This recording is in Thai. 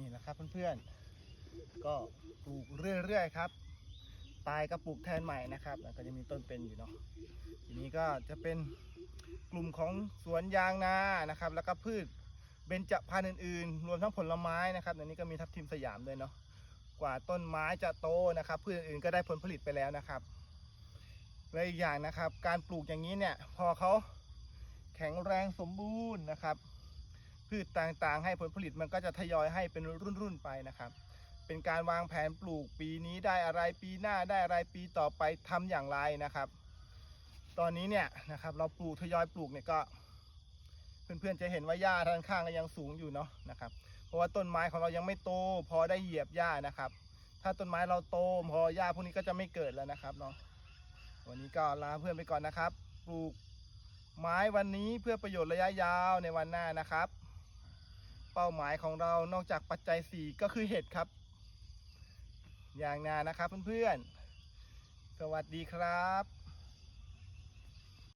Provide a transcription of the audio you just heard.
นี่แหละครับเพื่อนๆ ก็ปลูกเรื่อยๆครับ ตายก็ปลูกแทนใหม่นะครับ แล้วก็จะมีต้นเป็นอยู่เนาะ ทีนี้ก็จะเป็นกลุ่มของสวนยางนานะครับ แล้วก็พืชเบญจพรรณอื่นๆ รวมทั้งผลไม้นะครับในนี้ก็มีทับทิมสยามด้วยเนาะ กว่าต้นไม้จะโตนะครับ พืชอื่นๆก็ได้ผลผลิตไปแล้วนะครับและอีกอย่างนะครับ การปลูกอย่างนี้เนี่ย พอเขาแข็งแรงสมบูรณ์นะครับ พืชต่างๆ ให้ผลผลิตมันก็จะทยอยให้เป็นรุ่นๆไปนะครับ เป็นการวางแผนปลูกปีนี้ได้อะไรปีหน้าได้อะไรปีต่อไปทำอย่างไรนะครับ ตอนนี้เนี่ยนะครับเราปลูกทยอยปลูกเนี่ยก็ เพื่อนๆจะเห็นว่าหญ้าด้านข้างก็ยังสูงอยู่เนาะนะครับ เพราะว่าต้นไม้ของเรายังไม่โต พอได้เหยียบหญ้านะครับ ถ้าต้นไม้เราโตพอหญ้าพวกนี้ก็จะไม่เกิดแล้วนะครับเนาะวันนี้ก็ลาเพื่อนไปก่อนนะครับ ปลูกไม้วันนี้เพื่อประโยชน์ระยะยาวในวันหน้านะครับ เป้าหมายของเรานอกจากปัจจัย 4 ก็คือเห็ดครับ อย่างนานะครับเพื่อนๆ สวัสดีครับ